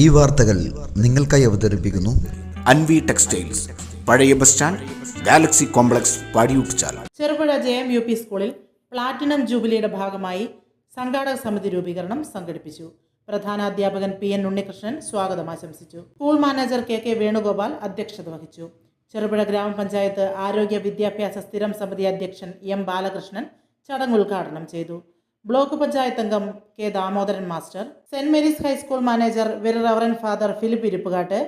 ഈ വാർത്തകൾ നിങ്ങൾക്കായി അവതരിപ്പിക്കുന്നു അൻവി ടെക്സ്റ്റൈൽസ്. പഴയ bus stand Galaxy Complex Padiyottuchal Cherupuzha J M U P സ്കൂളിൽ പ്ലാറ്റിനം ജൂബിലിയുടെ ഭാഗമായി സംഘാടക സമിതി രൂപീകരണം സംഘടിപ്പിച്ചു. പ്രധാന അധ്യാപകൻ പി എൻ ഉണ്ണികൃഷ്ണൻ സ്വാഗതം ആശംസിച്ചു. School manager K K Venugopal അധ്യക്ഷത വഹിച്ചു. ചെറുപുഴ ഗ്രാമപഞ്ചായത്ത് ആരോഗ്യ വിദ്യാഭ്യാസ സ്ഥിരം സമിതി അധ്യക്ഷൻ എം ബാലകൃഷ്ണൻ ചടങ്ങ് ഉദ്ഘാടനം ചെയ്തു. ബ്ലോക്ക് പഞ്ചായത്ത് അംഗം K Damodaran master Saint Mary's high school manager വിര reverend father Philip Irippukattu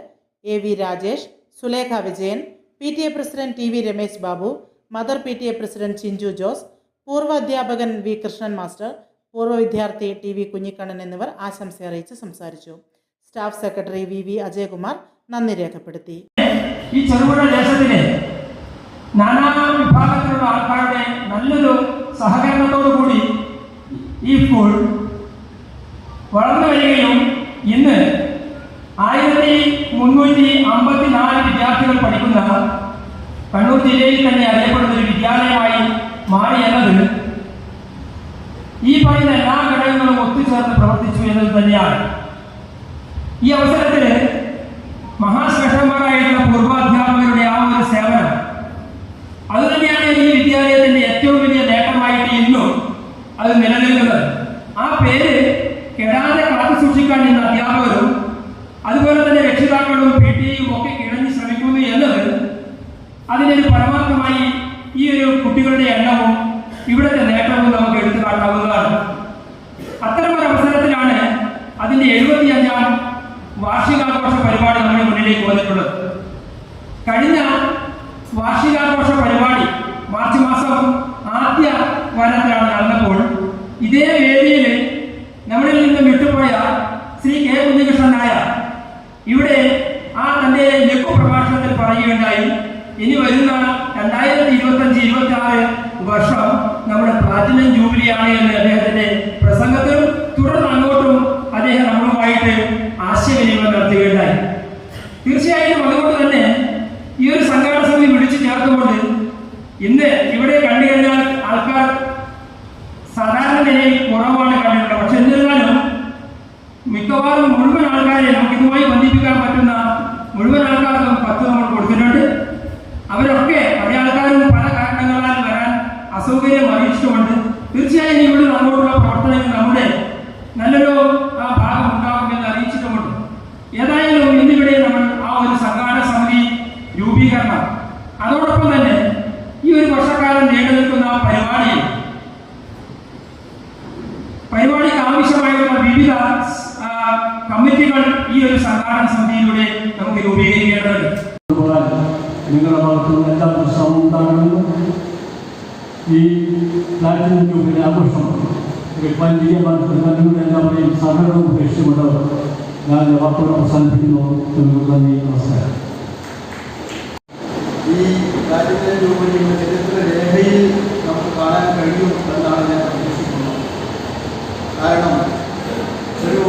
A V Rajesh Sulekha Vijayan P T A president T V Ramesh Babu mother P T A president Chinchu Jose പൂർവ അധ്യാപകൻ V Krishnan master പൂർവ വിദ്യാർത്ഥി T V Kunhikannan എന്നിവർ ആശംസ അറിയിച്ച് സംസാരിച്ചു. Staff secretary V V Ajayakumar നന്ദി രേഖപ്പെടുത്തി. ഈ നാനാ വിഭാഗത്തിലുള്ള ആൾക്കാരുടെ നല്ലൊരു സഹകരണത്തോടു കൂടി സ്കൂൾ വളർന്നു വരികയും ഇന്ന് ആയിരത്തി മുന്നൂറ്റി അമ്പത്തിനാല് വിദ്യാർത്ഥികൾ പഠിക്കുന്ന കണ്ണൂർ ജില്ലയിൽ തന്നെ അറിയപ്പെടുന്ന ഒരു വിദ്യാലയമായി മാറി എന്നത് ഈ പറയുന്ന എല്ലാ ഘടകങ്ങളും ഒത്തുചേർന്ന് പ്രവർത്തിച്ചു എന്നത് തന്നെയാണ്. ഈ അവസരത്തിൽ മഹാശ്രേഷ്ഠന്മാരായിട്ടുള്ള പൂർവാധ്യാപകരുടെ ആ ഒരു സേവനം അതുതന്നെയാണ് ഈ വിദ്യാലയത്തിന്റെ ഏറ്റവും വലിയ നേട്ടമായിട്ട് ഇന്നും അത് നിലനിൽക്കുന്നത് ആ പേര് കെടാതെ കാത്തു സൂക്ഷിക്കാൻ ഇന്ന് അധ്യാപകരും അതുപോലെ തന്നെ രക്ഷിതാക്കളും പി ടിയും ഒക്കെ കിണഞ്ഞ് ശ്രമിക്കുന്നു എന്നത് അതിനൊരു പരമാർത്ഥമായി ഈ ഒരു കുട്ടികളുടെ എണ്ണവും ഇവിടുത്തെ നേട്ടവും നമുക്ക് എടുത്തു കാട്ടാവുന്നതാണ്. അത്തരമൊരു അവസരത്തിലാണ് അതിന്റെ എഴുപത്തിയഞ്ചാം വാർഷികാഘോഷ പരിപാടി നമ്മുടെ മുന്നിലേക്ക് വന്നിട്ടുള്ളത്. കഴിഞ്ഞ ഇനി വരുന്ന രണ്ടായിരത്തി ഇരുപത്തി അഞ്ച് ഇരുപത്തി ആറ് വർഷം നമ്മുടെ പ്ലാറ്റിനം ജൂബിലിയാണ് എന്ന് അദ്ദേഹത്തിന്റെ പ്രസംഗത്തിൽ തുടർന്ന് അങ്ങോട്ടും അദ്ദേഹം നമ്മളുമായിട്ട് ആശയവിനിമയം നടത്തുകയുണ്ടായി. തീർച്ചയായിട്ടും അതുകൊണ്ട് തന്നെ ഈ ഒരു സംഘാടന സമിതി വിളിച്ചു ചേർത്തുകൊണ്ട് ഇന്ന് ഇവിടെ കണ്ടു കഴിഞ്ഞാൽ ആൾക്കാർ സാധാരണ നിലയിൽ കുറവാണ് കണ്ടിട്ടുള്ളത്. പക്ഷെ എന്നിരുന്നാലും മിക്കവാറും മുഴുവൻ ആൾക്കാരെ നമുക്ക് ഇതുമായി ബന്ധിപ്പിക്കാൻ പറ്റുന്ന മുഴുവൻ ആൾക്കാർക്കും പത്ത് നമ്മൾ കൊടുത്തിട്ടുണ്ട്. അവരൊക്കെ പല ആൾക്കാരും പല കാരണങ്ങളാൽ വരാൻ അസൗകര്യം അറിയിച്ചിട്ടുമുണ്ട് തീർച്ചയായും ഇവിടെ നമ്മോടുള്ള പ്രവർത്തനങ്ങൾ നമ്മുടെ നല്ലൊരു ആ ഭാഗം ഉണ്ടാകുമെന്ന് അറിയിച്ചിട്ടുമുണ്ട് ഏതായാലും ഇന്നിവിടെ നമ്മൾ ആ ഒരു സംഘാടന സമിതി രൂപീകരണം അതോടൊപ്പം തന്നെ ഈ ഒരു വർഷക്കാലം നീണ്ടു നിൽക്കുന്ന ആ പരിപാടിയിൽ പരിപാടിക്ക് ആവശ്യമായിട്ടുള്ള വിവിധ ആ, കമ്മിറ്റികൾ ഈ ഒരു സംഘാടന സമിതിയിലൂടെ നമുക്ക് രൂപീകരിക്കേണ്ടതുണ്ട് നിങ്ങളുടെ ഭാഗത്തുനിന്ന് എല്ലാ പ്രശ്നവും ഉണ്ടാകണമെന്നും ഈ പ്ലാറ്റിനം ജൂബിലി ആഘോഷം വലിയ എല്ലാവരെയും സഹകരണവും ഉപേക്ഷിച്ചുകൊണ്ട് ഞാൻ വാർത്തകൾ അവസാനിപ്പിക്കുന്നു. നന്ദി നമസ്കാരം. ഈ രാജ്യത്തെ ചരിത്ര രേഖയിൽ നമുക്ക് കാണാൻ കഴിയും ഞാൻ പ്രതീക്ഷിക്കുന്നത്. കാരണം ഒരു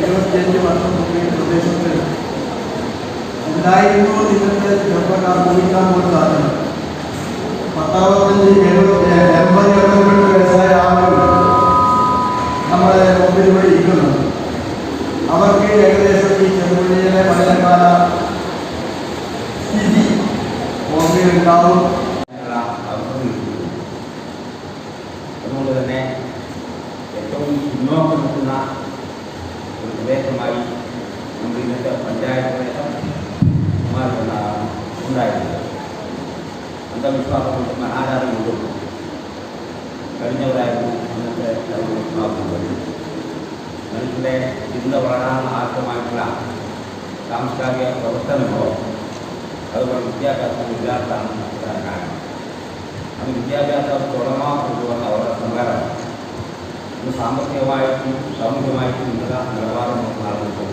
ഇരുപത്തിയഞ്ച് വർഷം മുമ്പ് ഈ പ്രദേശത്ത് ഉണ്ടായിരുന്നു ഇന്നത്തെ ചെറുപ്പക്കാർ ഊഹിക്കാൻ പോലും സാധ്യത പത്താമത്തഞ്ച് എഴുപത്തി എൺപത് എഴുപത്തിരണ്ട് ഇവിടെ ഇരിക്കുന്നുണ്ട് അവർക്ക് ഏകദേശം ഈ ചെറുപുള്ളിയിലെ മഴക്കാല സ്ഥിതി ഓർമ്മയുണ്ടാവും അതുകൊണ്ട് തന്നെ ഏറ്റവും മുന്നോക്കം നിൽക്കുന്ന ഒരു പ്രദേശമായി നമ്മുടെ ഇന്നത്തെ പഞ്ചായത്ത് പ്രദേശം മാറിക്കൊണ്ടാണ് ഉണ്ടായിരുന്നത്. അന്ധവിശ്വാസം കൊണ്ടും അനാചാരം കൊണ്ടും കഴിഞ്ഞവരായിരുന്നു അന്നത്തെ വിശ്വാസം മനുഷ്യന്റെ ചിന്ത വളരാൻ ആവശ്യമായിട്ടുള്ള സാംസ്കാരിക പ്രവർത്തനങ്ങളോ അതുപോലെ വിദ്യാഭ്യാസം ഇല്ലാത്തതാണ് കാരണം. അത് വിദ്യാഭ്യാസം തുടങ്ങാൻ കൊണ്ടുവന്ന അവരുടെ സംഘടന. ഇത് സാമ്പത്തികമായിട്ടും സാമൂഹികമായിട്ടും നല്ല നിലവാരം നടന്നിട്ടു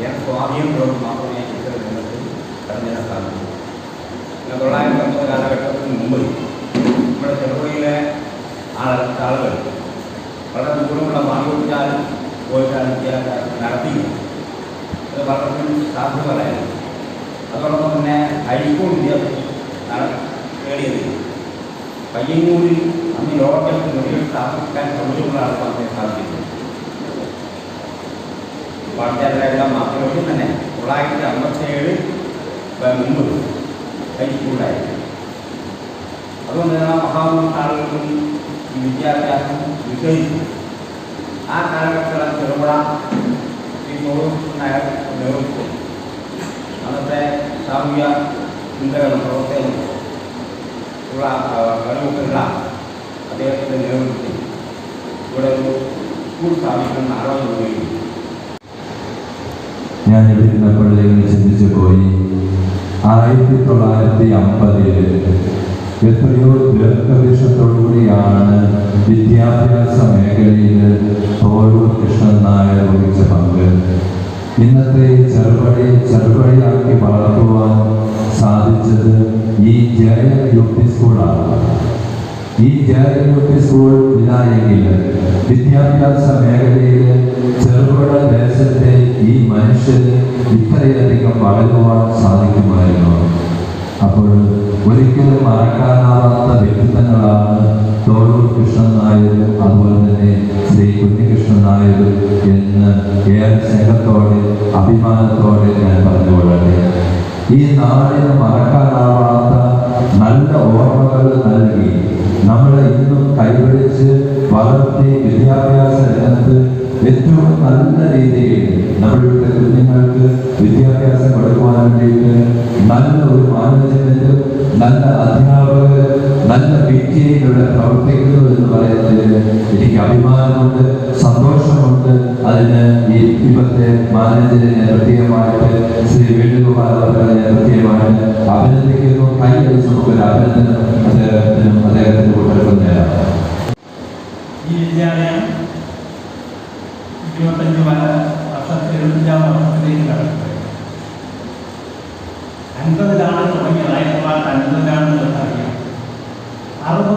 ഞാൻ സ്വാധീനം കൊണ്ട് മാത്രമേ ഇത്തരം രംഗത്ത് കടന്നിടാൻ സാധിക്കൂ തൊള്ളായിരത്തി അമ്പത് കാലഘട്ടത്തിന് മുമ്പ് നമ്മുടെ ചെറുപുഴയിലെ ആളുകൾ വളരെ ദൂരമുള്ള മാറിയോട്ടിച്ചാൽ പോയിട്ടാണ് വിദ്യാഭ്യാസം നടത്തിയത് അത് പലർക്കും സാധ്യതകളായിരുന്നു അതോടൊപ്പം തന്നെ ഹൈസ്കൂൾ വിദ്യാഭ്യാസം നട- നേടിയത് പയ്യന്നൂരിൽ അന്ന് ലോകത്തിൽ മുറികൾ സ്ഥാപിക്കാൻ സൗകര്യമുള്ള ആൾക്കാർക്ക് സാധിക്കുന്നു പാഠശാലകളെല്ലാം മാത്രമൊക്കെ തന്നെ തൊള്ളായിരത്തി അമ്പത്തേഴ് മുമ്പ് ഹൈസ്കൂളിലായിരുന്നു അതുകൊണ്ട് തന്നെ ഈ വിദ്യാഭ്യാസം വിജയിച്ചു ആ കാലഘട്ടത്തിലാണ് ചെറുപുഴ ഈ നായർ നേതൃത്വം അന്നത്തെ സാമൂഹ്യ ചിന്തകളും പ്രവർത്തനവും ഉള്ള കഴിവുകളുള്ള അദ്ദേഹത്തിന്റെ നേതൃത്വത്തിൽ ഇവിടെ ഒരു സ്കൂൾ സ്ഥാപിക്കുന്ന ആലോചന വരികയും ഞാൻ ഇരുന്നപ്പോഴേ ചിന്തിച്ചു പോയി ആയിരത്തി തൊള്ളായിരത്തി അമ്പതിൽ എത്രയോ ദീർഘവിഷത്തോടുകൂടിയാണ് വിദ്യാഭ്യാസ മേഖലയിൽ തോഴൂർ കൃഷ്ണൻ നായർ വഹിച്ച പങ്ക്. ഇന്നത്തെ ചെറുപടി ചെറുപടിയാക്കി വളർത്തുവാൻ സാധിച്ചത് ഈ ജയ യു പി സ്കൂളാണ്. ഈ ജയലളിത സ്കൂൾ ഇല്ലായെങ്കിൽ വിദ്യാഭ്യാസ മേഖലയിൽ ചെറുപുഴ ദേശത്തെ ഈ മനുഷ്യന് ഇത്രയധികം വളരുവാൻ സാധിക്കുമായിരുന്നു. മറക്കാനാവാത്ത വ്യക്തിത്വങ്ങളാണ് തോഴൂർ കൃഷ്ണൻ നായരും അതുപോലെ തന്നെ ശ്രീ കുഞ്ഞികൃഷ്ണൻ നായരും എന്ന് ഏറെ സ്നേഹത്തോടെ അഭിമാനത്തോടെ ഞാൻ പറഞ്ഞുകൊള്ളട്ടെ ഈ നാടിന് മറക്കാനാവാത്ത നല്ല ഓർമ്മകൾ നൽകി നമ്മളെ ഇന്നും കൈപിടിച്ച് വളർത്തി വിദ്യാഭ്യാസ രംഗത്ത് ഏറ്റവും നല്ല രീതിയിൽ നമ്മളുടെ കുഞ്ഞുങ്ങൾക്ക് വിദ്യാഭ്യാസം കൊടുക്കുവാൻ വേണ്ടിയിട്ട് നല്ല ഒരു മാനേജ്മെന്റ് നല്ല പ്രവർത്തിക്കുന്നു എന്ന് പറയുന്നതിൽ എനിക്ക് അഭിമാനമുണ്ട് സന്തോഷമുണ്ട്. അതിന് ഈ ഇപ്പോഴത്തെ മാനേജറിനെ പ്രത്യേകമായിട്ട് ശ്രീ വേണുഗോപാൽ അവരെ പ്രത്യേകമായിട്ട് അഭിനന്ദിക്കുന്നു. കൈയടിച്ച് നമുക്കൊരു അഭിനന്ദനം അദ്ദേഹത്തിനും അദ്ദേഹത്തിന്റെ കൂട്ടർക്കും നേരാം ഈ വിദ്യാലയം ഇരുപത്തഞ്ച് വര വർഷത്തിൽ എഴുപത്തഞ്ചാം വർഷത്തിലേക്ക് കടക്കുന്നത് അൻപതിലാണ് തുടങ്ങിയത്. ആയിരത്തി തൊള്ളായിരത്തി അൻപതിലാണ്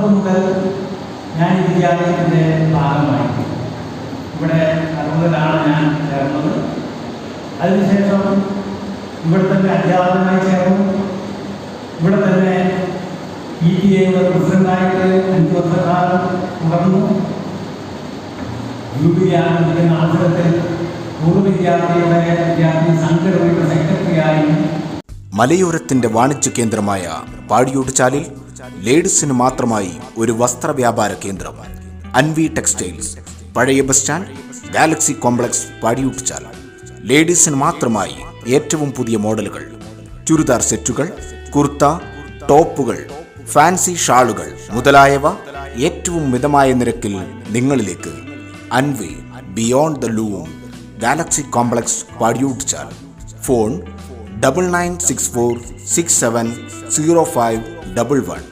നമുക്കറിയാം മുതൽ ഞാൻ ഈ വിദ്യാലയത്തിന്റെ ഭാഗമായി. ഇവിടെ അറുപതിലാണ് ഞാൻ ചേർന്നത്. അതിനുശേഷം ഇവിടെ തന്നെ അധ്യാപകനായി ചേർന്നു. ഇവിടെ തന്നെ ഇ ടി എയുടെ പ്രസിഡന്റായിട്ട് അഞ്ച് വർഷക്കാലം തുടർന്നു യു പി ആരംഭിക്കുന്ന അവസരത്തിൽ പൂർവ വിദ്യാർത്ഥിയുടെ വിദ്യാർത്ഥി സംഘടനയുടെ സെക്രട്ടറിയായി. മലയോരത്തിന്റെ വാണിജ്യ കേന്ദ്രമായ പാടിയോട്ടുചാലിൽ ലേഡീസിന് മാത്രമായി ഒരു വസ്ത്ര വ്യാപാര കേന്ദ്രം. അൻവി ടെക്സ്റ്റൈൽസ് പഴയ bus stand Galaxy Complex Padiyottuchal ലേഡീസിന് മാത്രമായി ഏറ്റവും പുതിയ മോഡലുകൾ. ചുരിദാർ സെറ്റുകൾ കുർത്ത ടോപ്പുകൾ ഫാൻസി ഷാളുകൾ മുതലായവ ഏറ്റവും മിതമായ നിരക്കിൽ നിങ്ങളിലേക്ക്. Anvi beyond the loom Galaxy Complex Padiyottuchal phone double nine six four six seven zero five double one